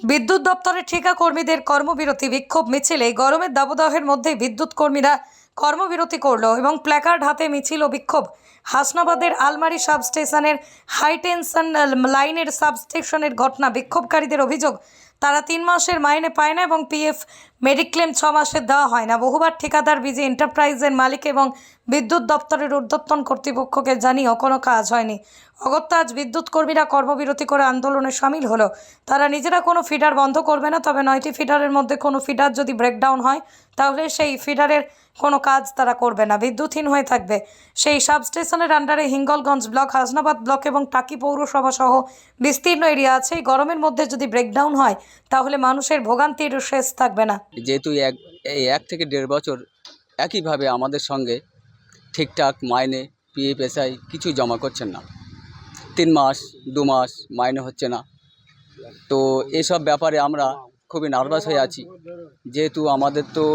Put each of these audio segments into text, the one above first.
বিদ্যুৎ দপ্তরের ঠিকা কর্মীদের কর্মবিরতি বিক্ষোভ মিছিলে। গরমের দাবদাহের মধ্যে বিদ্যুৎ কর্মীরা কর্মবিরতি করল এবং প্ল্যাকার্ড হাতে মিছিল ও বিক্ষোভ। হাসনাবাদের আলমারি সাবস্টেশনের হাইটেনশন লাইনের সাবস্টেশনের ঘটনা বিক্ষোভকারীদের অভিযোগ তারা তিন মাসের মাইনে পায় না এবং পিএফ মেডিক্লেম ছ মাসের দেওয়া হয় না। বহুবার ঠিকাদার বিজি এন্টারপ্রাইজের মালিক এবং বিদ্যুৎ দপ্তরের ঊর্ধ্বতন কর্তৃপক্ষকে জানিয়েও কোনো কাজ হয়নি। অগত্যা আজ বিদ্যুৎ কর্মীরা কর্মবিরতি করে আন্দোলনে সামিল হলো। তারা নিজেরা কোনো ফিডার বন্ধ করবে না, তবে নয়টি ফিডারের মধ্যে কোনো ফিডার যদি ব্রেকডাউন হয়, তাহলে সেই ফিডারের কোনো কাজ তারা করবে না, বিদ্যুৎহীন হয়ে থাকবে। সেই সাবস্টেশনের আন্ডারে হিঙ্গলগঞ্জ ব্লক, হাসনাবাদ ব্লক এবং টাকি পৌরসভা সহ বিস্তীর্ণ এরিয়া আছে। এই গরমের মধ্যে যদি ব্রেকডাউন হয়, তাহলে মানুষের ভোগান্তির শেষ থাকবে না। যেহেতু এক, এই এক থেকে দেড় বছর একইভাবে আমাদের সঙ্গে ঠিকঠাক মাইনে পিএফএসআই কিছু জমা করছেন না। তিন মাস, দু মাস মাইনে হচ্ছে না। তো এসব ব্যাপারে আমরা খুবই নার্ভাস হয়ে আছি। যেহেতু আমাদের তো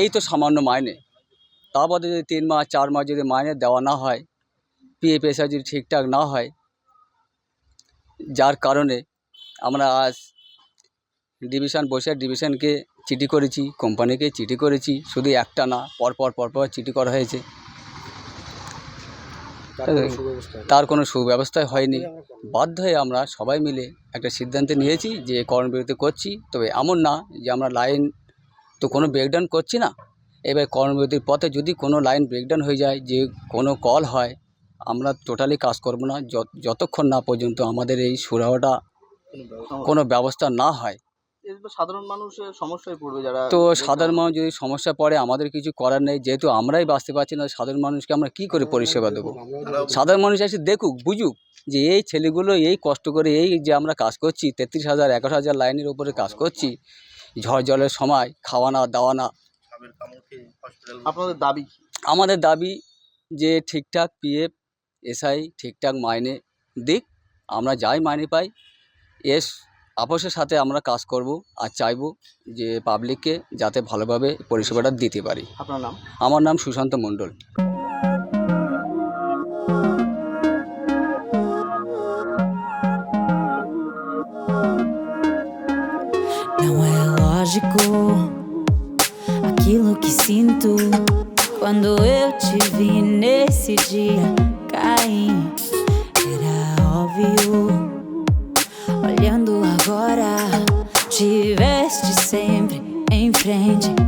এই তো সামান্য মাইনে। তা বাদে যদি তিন মাস চার মাস যদি মাইনে দেওয়া না হয় পিএফএসআই যদি ঠিকঠাক না হয় যার কারণে আমরা আজ ডিভিশন বসে ডিভিশনকে চিঠি করেছি কোম্পানিকে চিঠি করেছি শুধু একটা না পরপর পরপর চিঠি করা হয়েছে। তার কোনো সুব্যবস্থা হয়নি। বাধ্য হয়ে আমরা সবাই মিলে একটা সিদ্ধান্ত নিয়েছি যে কর্মবিরতি করছি তবে এমন না যে আমরা লাইন তো কোনো ব্রেকডাউন করছি না। এবার কর্মবিরতির পথে যদি কোনো লাইন ব্রেকডাউন হয়ে যায়, যে কোনো কল হয়, আমরা টোটালি কাজ করব না। যত- যতক্ষণ না পর্যন্ত আমাদের এই সুরাহটা কোনো ব্যবস্থা না হয় সাধারণ মানুষের সমস্যায় পড়বে যারা তো সাধারণ মানুষ যদি সমস্যা পড়ে আমাদের কিছু করার নেই। যেহেতু আমরাই বাঁচতে পারছি না সাধারণ মানুষকে আমরা কি করে পরিষেবা দেবো? সাধারণ মানুষ এসে দেখুক বুঝুক যে এই ছেলেগুলো এই কষ্ট করে এই যে আমরা কাজ করছি তেত্রিশ হাজার এগারো হাজার লাইনের উপরে কাজ করছি ঝড় জলের সময় খাওয়া না দাওয়া না আপনাদের দাবি আমাদের দাবি যে ঠিকঠাক পিএফ এসআই ঠিকঠাক মাইনে দিক আমরা যাই মাইনে পাই। এস আপোষের সাথে আমরা কাজ করব আর চাইব যে পাবলিককে যাতে ভালোভাবে পরিষেবাটা দিতে পারি আপনার নাম আমার নাম Sushant Mondal Não é lógico aquilo que sinto quando eu te vi nesse dia cair. Era óbvio. changing.